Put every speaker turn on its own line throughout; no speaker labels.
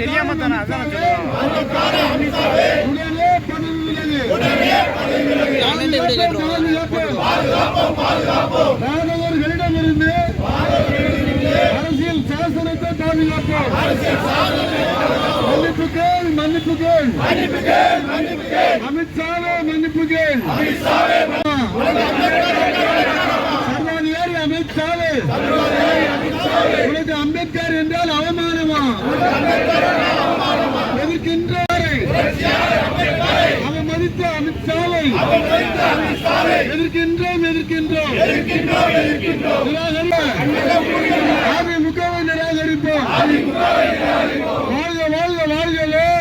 தெரியாம தானே அதான்
பாதுகாப்போம். மாணவர்களிடமிருந்து அரசியல் சாசனத்தை பாதுகாப்போம். மன்னிப்பு கேள் மன்னிப்பு கேள் அமித்ஷாவே மன்னிப்பு கேள் சர்வாதிகாரி அமித்ஷாவே. அம்பேத்கர் என்றால் அவமானமா? எதிர்க்கின்றாரை? அவன் மதித்த அமித்ஷாவை எதிர்க்கின்றோம் எதிர்க்கின்றோம். அதிமுகவை நிராகரிப்போம்.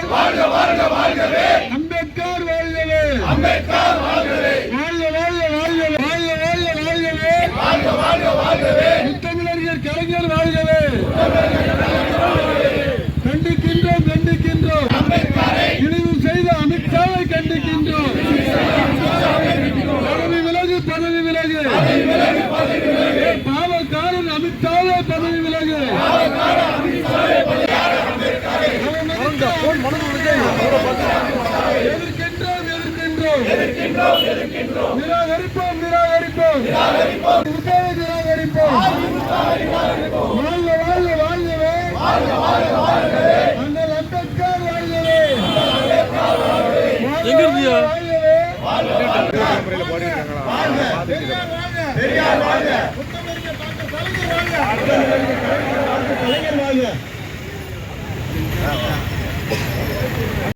வாழ்க வாழ்க வாழ்கவே. அம்பேத்கர் வாழ்கவே. வாழ்க வாழ்க வாழ்கவே. முத்தமிழர்கள் கலைஞர் வாழ்கவே. கண்டிக்கின்றோம் கண்டிக்கின்றோம். இழிவு செய்த அமித்ஷாவை கண்டிக்கின்றோம். பதவி விலகு பதவி விலகு. பாவக்காரன் அமித்ஷாவே பதவி விலகு. எதிர்க்கின்றோம் எதிர்க்கின்றோம். நிராகரிப்போம் நிராகரிப்போம். உட்கார நிராகரிப்போம் வாழ்க வாழ்க வாழ்கவே அண்ணல் அம்பேத்கர் வாழ்கவே எங்க இருந்தியா
முறையில் போடுறாங்களா
பெரியார் வாழ்க முத்தமிழ் கலைஞர் கலைஞர்